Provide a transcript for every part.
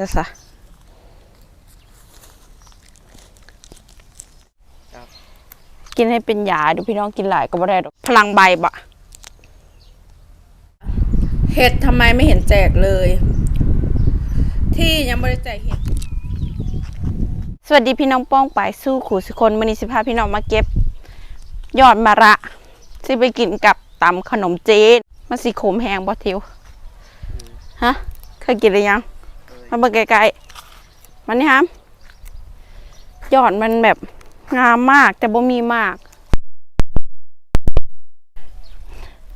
ซะซะกินให้เป็นยาดูพี่น้องกินหลายก็บ่ได้ดอกพลังใบบะเห็ดทำไมไม่เห็นแจกเลย ที่ยังไม่ได้แจกเห็ดสวัสดีพี่น้องป้องไปสู้ขู่สิคนมื้อนี้สิพาพี่น้องมาเก็บ ยอดมะระสิไปกินกับตำขนมจีนมันสิขมแหงบ่ทิวฮะเคยกินหรือยัง มาเบิ่งไกลๆมันนี่ฮะยอดมันแบบงามมากแต่บ่มีมาก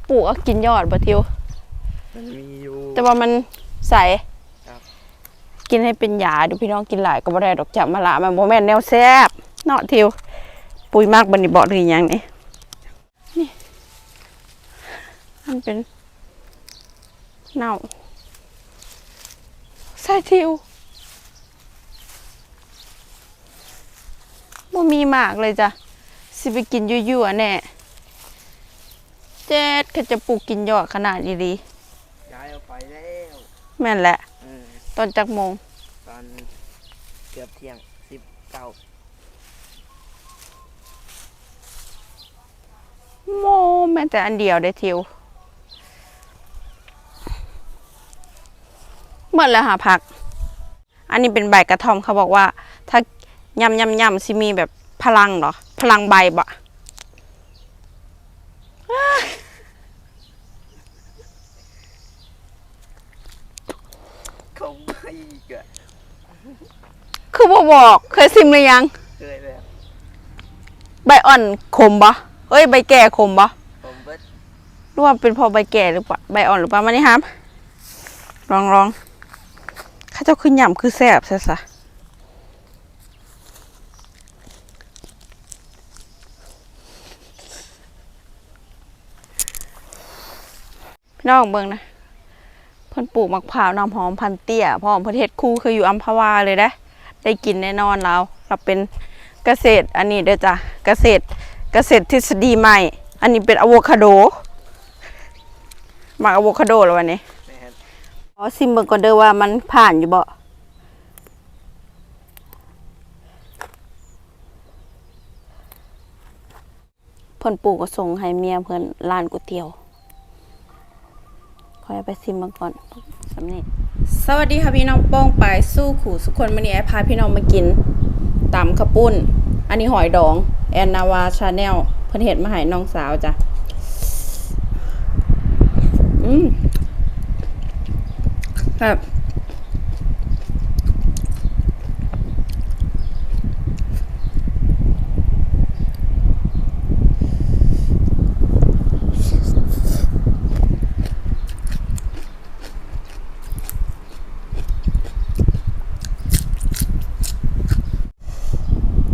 ปลูกเอากินยอดบ่ทิว มันมีอยู่ แต่ว่ามันใสครับ กินให้เป็นยาเดูพี่น้องกินหลายก็บ่ได้ดอกจับมาละมันบ่แม่นแนวแซ่บเนาะทิว ปุ๋ยมากบัดนี้บ่หรือหยังนี่นี่ มันเป็นเน่า ใส่ทิวบ่มีมากเลยจ้ะ สิไปกินยั่วๆแน่เจ็ดเขาจะปลูกกินยอดขนาดนี้ดีย้ายเอาไปแล้วแม่นแหละเออตอนจักโมง ตอนเกือบเที่ยงสิบเก้าโมแม่แต่อันเดียวได้ทิว เมื่อแล้วหาผัก อันนี้เป็นใบกระท่อมเขาบอกว่า ถ้ายำยำยำสิมีแบบพลังเหรอ พลังใบบะเขาไม่เกิดคือบ่บอก เคยซิมหรือยัง เคยแล้วใบอ่อนขมปะเอ้ย ใบแก่ขมปะผมเบิดหรือว่าเป็นเพอใบแก่หรือเปล่าใบอ่อนหรือเปล่ามานี่ครับลองลองข้า เจ้าขึ้นย่ำคือแซ่บซะซะพี่น้องเบิ่งนะเพิ่นปลูกมะพร้าวน้ำหอมพันเตี้ยพร้อมเพิ่นเฮ็ดคู่คืออยู่อัมพวาเลยนะได้กินแน่นอนเราเราเป็นเกษตรอันนี้เด้อจ้ะเกษตรเกษตรทฤษฎีใหม่ อันนี้เป็นอะโวคาโดหมากอะโวคาโดแล้ววันนี้ แม่นอ๋อซิมเบิ่งก่อนเด้อว่ามันผ่านอยู่บ่เพิ่นปลูกก็ส่งให้เมียเพิ่นร้านก๋วยเตี๋ยวขอเอาไปซิมเบิ่งก่อนสำเนีสวัสดีค่ะพี่น้องโป้งไปสู้ขู่สุกคนมื้อนี้แอพาพี่น้องมากินตำข้าวปุ้น อันนี้หอยดอง แอนนาวาชาแนลเพิ่นเฮ็ดมาให้น้องสาวจ้ะ อืม ครับ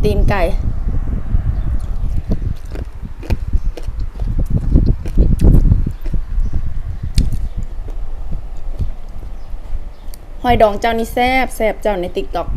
ตีนไก่ หอยดองเจ้านี่แซบแซบเจ้าในติ๊กต็อก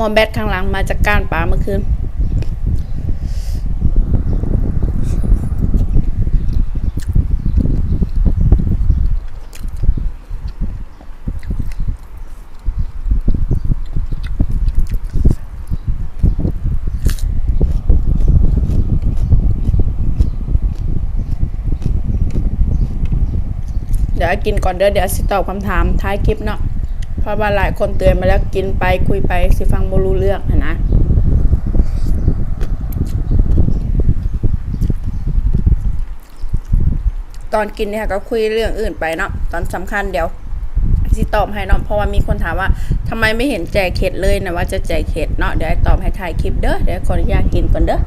มอมแบทข้างหลังมาจากกานป่าเมื่อคืนเดี๋ยวกินก่อนเด้อเดี๋ยวสิตอบคำถามท้ายคลิปเนาะ เพราะว่าหลายคนเตือนมาแล้วกินไปคุยไปสิฟังบ่รู้เรื่องหั้นนะตอนกินเนี่ยก็คุยเรื่องอื่นไปเนาะตอนสำคัญเดี๋ยวสิตอบให้เนาะเพราะว่ามีคนถามว่าทำไมไม่เห็นแจกเห็ดเลยนะว่าจะแจกเห็ดเนาะเดี๋ยวไอ้ตอบให้ถ่ายคลิปเด้อเดี๋ยวขออนุญาตกินก่อนเด้อ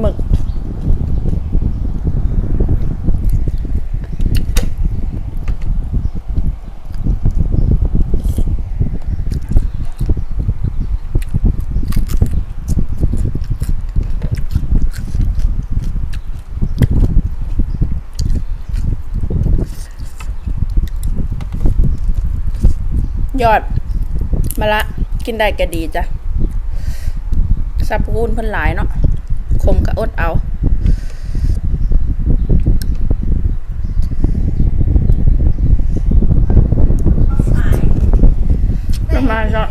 หมึก ยอดมะละ กินได้ก็ดีจ้ะสับปูนเพิ่นหลายเนาะ มก็อดเอาประมาณก็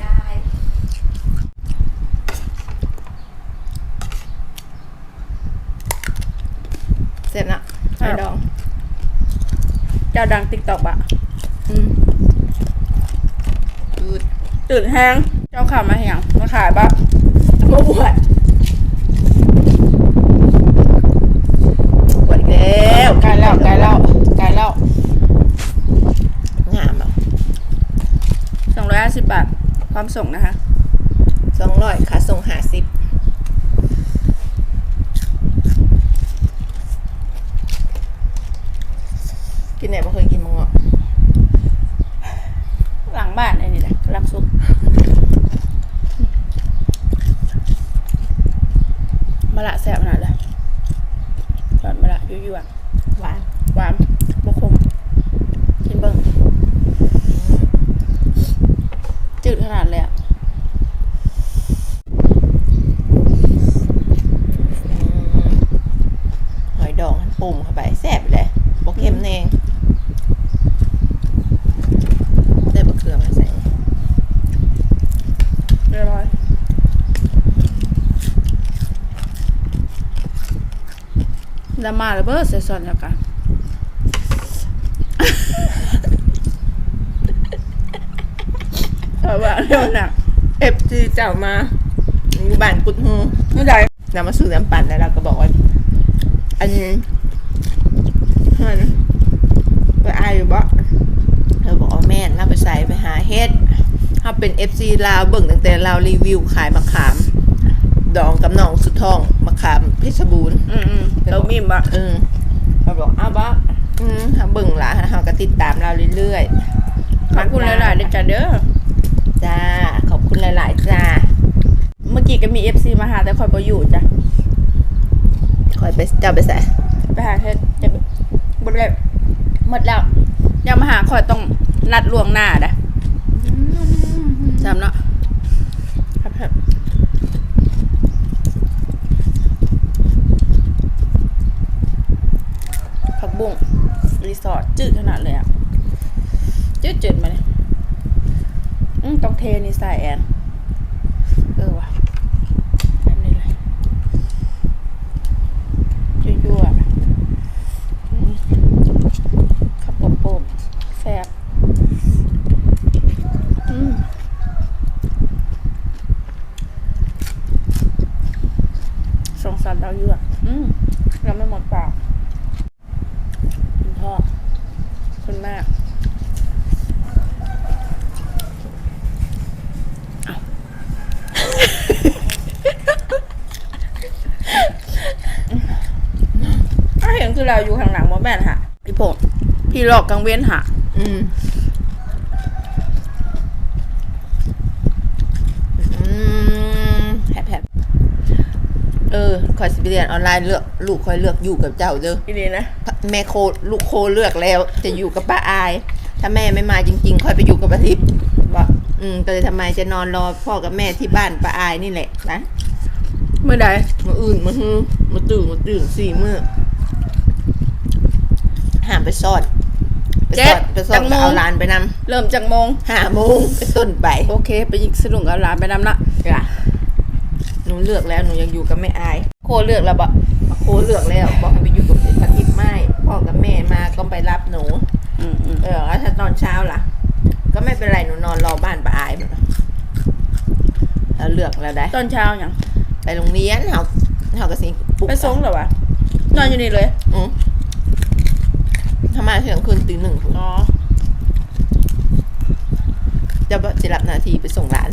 เสร็จละไอ้ดอง เจ้าดังติ๊กตอกบะอืมอืดตื่นแห้ง เจ้าขามาเหียงมาขายบะมาบวชบวชอีก แล้วไกลแล้วไกลแล้วไกลแล้วงามอะสองร้อยห้าสิบบาทความส่งนะคะสองร้อยค่ะส่งหาสิบกินไหนบ่เคยกินมังอะ หลังบ้านไอ้นี่แหละกำลังซุกมะละแซ่บขนาดเลยยอดมะละยั่วๆอะ หวาน หวานบกคมกินเบิ้งจืดขนาดเลยอะ อืมหอยดองมันปุ่มเข้าไปแซ่บเลยบกเค็มแนงได้บะเขือมาใส่ เรียบร้อย ดามาแล้วเบอร์เซซอนแล้วกันเอาว่าเดี๋ยวหนักเอฟซีเจ้ามาอยู่บ้านกุดฮูไม่ได้นำมาซื้อน้ำปั่นแล้วเราก็บอกว่า อันนี้เฮ้ยไปอายอยู่บ่เธอบอกว่าแม่นเราไปใส่ไปหาเฮ็ดเขาเป็นเอฟซีลาวเบิ่งตั้งแต่เรารีวิวขายมะขาม ดองกับน้องสุดท้องมะขามเพชรบูรณ์อืมอืมเรามีมะเออเขาบอกอ้าวบ่อืมเขาเบิ่งหลาเขาก็ติดตามเราเรื่อยๆขอบคุณหลายๆเด้อจ้าเด้อจ้าขอบคุณหลายๆจ้าเมื่อกี้ก็มีเอฟซีมาหาแต่คอยบอยู่จ้ะคอยไปเจ้าไปใส่ไปหาเฮ็ดจะบดเลยหมดแล้วยังมาหาคอยต้องนัดล่วงหน้าดะจำเนาะครับครับผัก บุ้งรีสอร์ทจืดขนาดเลยอะจืดจืดมาเลยอืมต้องเทนี่ใส่แอนเออว่ะแบบนี้เลยยั่วๆอืมขับปมปมๆแซ่บอืมสงสารเราเยอะอืมยังไม่หมดปาก พ่อคุณแม่ถ้าเห็นคือเราอยู่ข้างหลังโมแมนค่ะพี่ผมพี่หลอกกังเว้นค่ะ อืม อืมแฮบแฮบเออ คอยสิไปเรียนออนไลน์เลือกลูกคอยเลือกอยู่กับเจ้าเด้อพี่ดีนะ แม่โคลูกโคเลือกแล้ว จะอยู่กับป้าอาย ถ้าแม่ไม่มาจริง ๆค่อยไปอยู่กับป้าทิพย์บอกอืมก็เลยทำไมจะนอนรอพ่อกับแม่ที่บ้านป้าอายนี่แหละนะเมื่อใดมืออื่นมือฮือมือตื่นมือตื่นสี่มือหามไปซ่อนไปซ่อนไปซ่อนก็เอาหลานไปนเริ่มจากโมงำห้าโมงไปต้นไปโอเค ไปยิงสลุงเอาหลานไปนำนะจ้ะหนูเลือกแล้วหนูยังอยู่กับแม่อายโคเลือกแล้วบะโคเลือกแล้วบอกให้ไปอยู่กับเด็กปฏิบไม่พ่อกับแม่มาก็ไปรับหนู อืมอืมเออแล้วถ้าตอนเช้าล่ะ ก็ไม่เป็นไรหนูนอนรอบ้านป้าอายมันเราเลือกแล้วได้ ตอนเช้าอย่างไปโรงเรียนเฮาเฮาก็สิปลุกไปส่งเหรอวะนอนอยู่นี่เลย อือถ้ามาเที่ยงคืนตีหนึ่งพุ่นอ๋อ จะบ่สิรับหน้าที่ไปส่งหลาน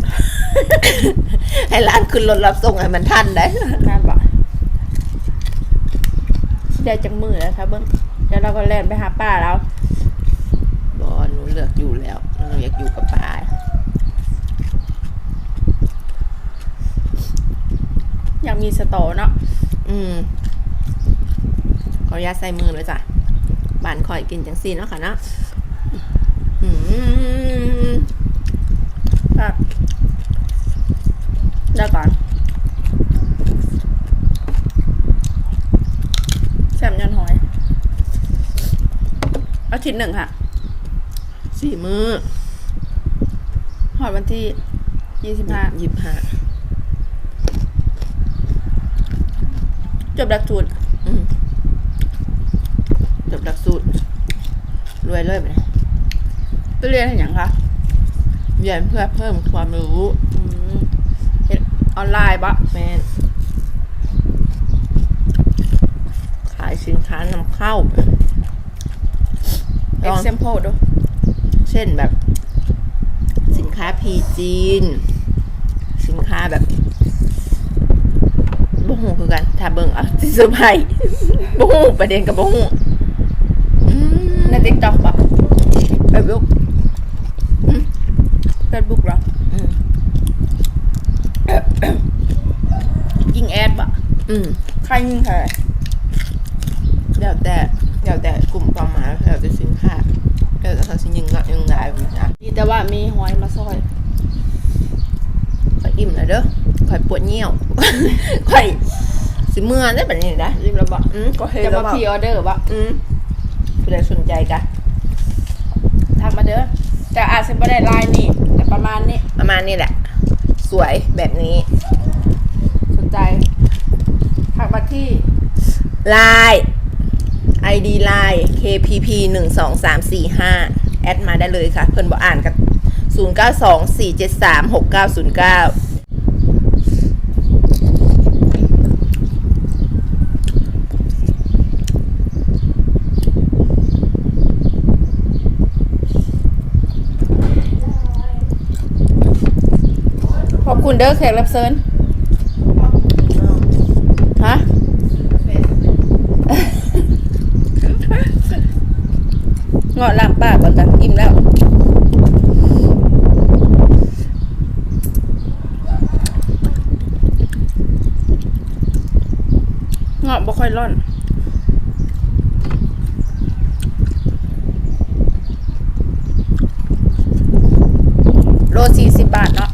ให้หลานขึ้นรถรับส่งให้มันทันได้งานบ่ ได้จังมือแล้วครับเบิ้งเดี๋ยวเราก็แล่นไปหาป้าแล้วบอหนูเลือกอยู่แล้วหนูอยากอยู่กับป้าอยากมีสตอเนาะอืมขออนุญาตใส่มือเลยจ้ะบานข่อยกินจังซี่เนาะค่ะเนาะอืมครับเดี๋ยวก่อนแซมยันหอย อาทิตย์หนึ่งค่ะสี่มือหอยวันที่ยี่สิบห้าหยิบห้าจบหลักสูตรอืมจบหลักสูตร รวยเลยไหมไปเรียนอะไรอย่างคะเรียนเพื่อเพิ่มความรู้อืมเฮ็ดออนไลน์ปะแม่นขายสินค้านำเข้าเอ็ ลกองเซมโพดูเช่นแบบ สินค้าพีจีน สินค้าแบบบ่ฮู้คือกัน ถ้าเบิ่งเอาสิเซอร์ไพรส์บ่ฮู้ประเด็นกับบ่ฮู้อืมในติ๊กต็อกปะไปบุกเฟซบุ๊กเหรออืม ยิงแอดปะอืม ใครยิงใคร แล้วแต่ แล้วแต่กลุ่มเป้าหมายแล้วแต่สินค้าแล้วแต่เขาสิยิงก็ยังได้บ่จ้ะดีแต่ว่ามีหอยมาซอยข่อยอิ่มแล้วเด้อข่อยปวดเหี่ยวข่อยสิเมื่อได้แบบนี้นะยิงแล้วปะอืมก็เฮ็ดจะแล้วมาบ่พรีออเดอร์ปะอืมผู้ใดสนใจกะทักมาเด้อแต่อาจจะไม่ได้ไลน์นี่แต่ประมาณนี้ประมาณนี้แหละ สวยแบบนี้ สนใจทักมาที่ ลาย ID ไลน์ KPP 1 2 3 4 5แอดมาได้เลยค่ะ เพิ่อนบอกอ่านกับ 0 9 2 4 7 3 6 9 0 9ขอบคุณเด้อแขกรับเชิญฮะ เงาะล้างปากก่อนจ้ะอิ่มแล้วเงาะบ่ค่อยร่อนโลสี่สิบบาทเนาะ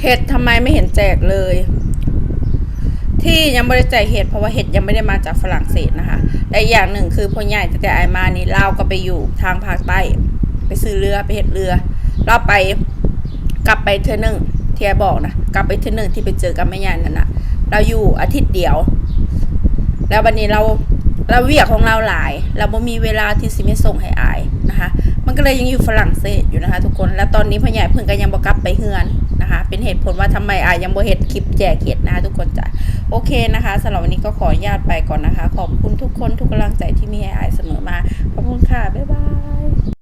เห็ดทำไมไม่เห็นแจกเลย ที่ยังไม่ได้แจกเห็ดเพราะว่าเห็ดยังไม่ได้มาจากฝรั่งเศสนะคะและอีกอย่างหนึ่งคือพ่อใหญ่ตั้งแต่ไอมานี่เราก็ไปอยู่ทางภาคใต้ไปซื้อเรือไปเห็ดเรือ เราไปกลับไปเธอหนึ่งเที่ไอบอกนะกลับไปเธอหนึ่งที่ไปเจอกับแม่ใหญ่นั่นนะเราอยู่อาทิตย์เดียว แล้ววันนี้เราเราเวียกของเราหลาย เราไม่มีเวลาที่สิไม่ส่งให้อายนะคะ มันก็เลยยังอยู่ฝรั่งเศสอยู่นะคะ ทุกคน แล้วตอนนี้พ่อใหญ่เพิ่งก็ยังบ่กลับไปเฮือน นะคะ เป็นเหตุผลว่าทำไมอายยังบ่เฮ็ดคลิปแจกเห็ดนะคะทุกคนจ้ะโอเคนะคะสำหรับวันนี้ก็ขออนุญาตไปก่อนนะคะ ขอบคุณทุกคนทุกกำลังใจที่มีให้อายเสมอมาขอบคุณค่ะบ๊ายบาย